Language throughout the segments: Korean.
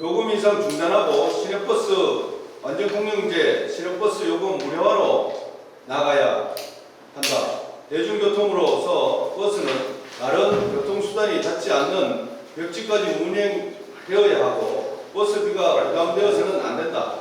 요금 인상 중단하고 시내버스 완전 공영제 시내버스 요금 무료화로 나가야 한다. 대중교통으로서 버스는 다른 교통수단이 닿지 않는 벽지까지 운행되어야 하고 버스비가 부담되어서는 안 된다.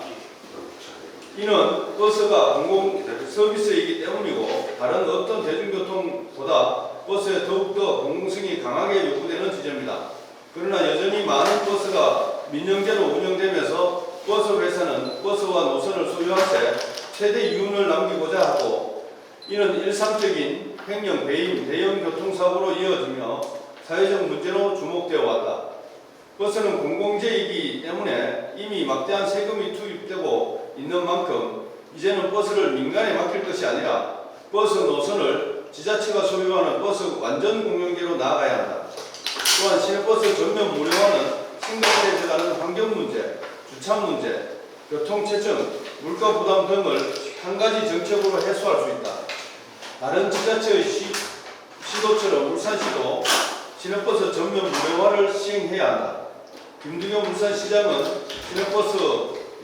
이는 버스가 공공 서비스이기 때문이고 다른 어떤 대중교통보다 버스에 더욱더 공공성이 강하게 요구되는 지점이다. 그러나 여전히 많은 버스가 민영제로 운영되면서 버스 회사는 버스와 노선을 소유하세 최대 이윤을 남기고자 하고 이는 일상적인 횡령, 배임, 대형 교통사고로 이어지며 사회적 문제로 주목되어 왔다. 버스는 공공재이기 때문에 이미 막대한 세금이 투입되고 있는 만큼 이제는 버스를 민간에 맡길 것이 아니라 버스 노선을 지자체가 소유하는 버스 완전 공영제로 나아가야 한다. 또한 시내버스 전면 무료화는 심각해져가는 환경 문제, 주차 문제, 교통 체증, 물가 부담 등을 한 가지 정책으로 해소할 수 있다. 다른 지자체의 시, 시도처럼 울산시도 시내버스 전면 무료화를 시행해야 한다. 김두경 울산시장은 시내버스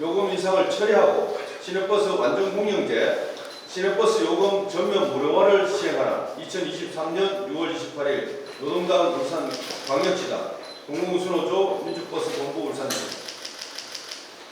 요금 인상을 처리하고 시내버스 완전 공영제, 시내버스 요금 전면 무료화를 시행하라. 2023년 6월 28일 노동당 울산 광역시당 공공운수노조 민주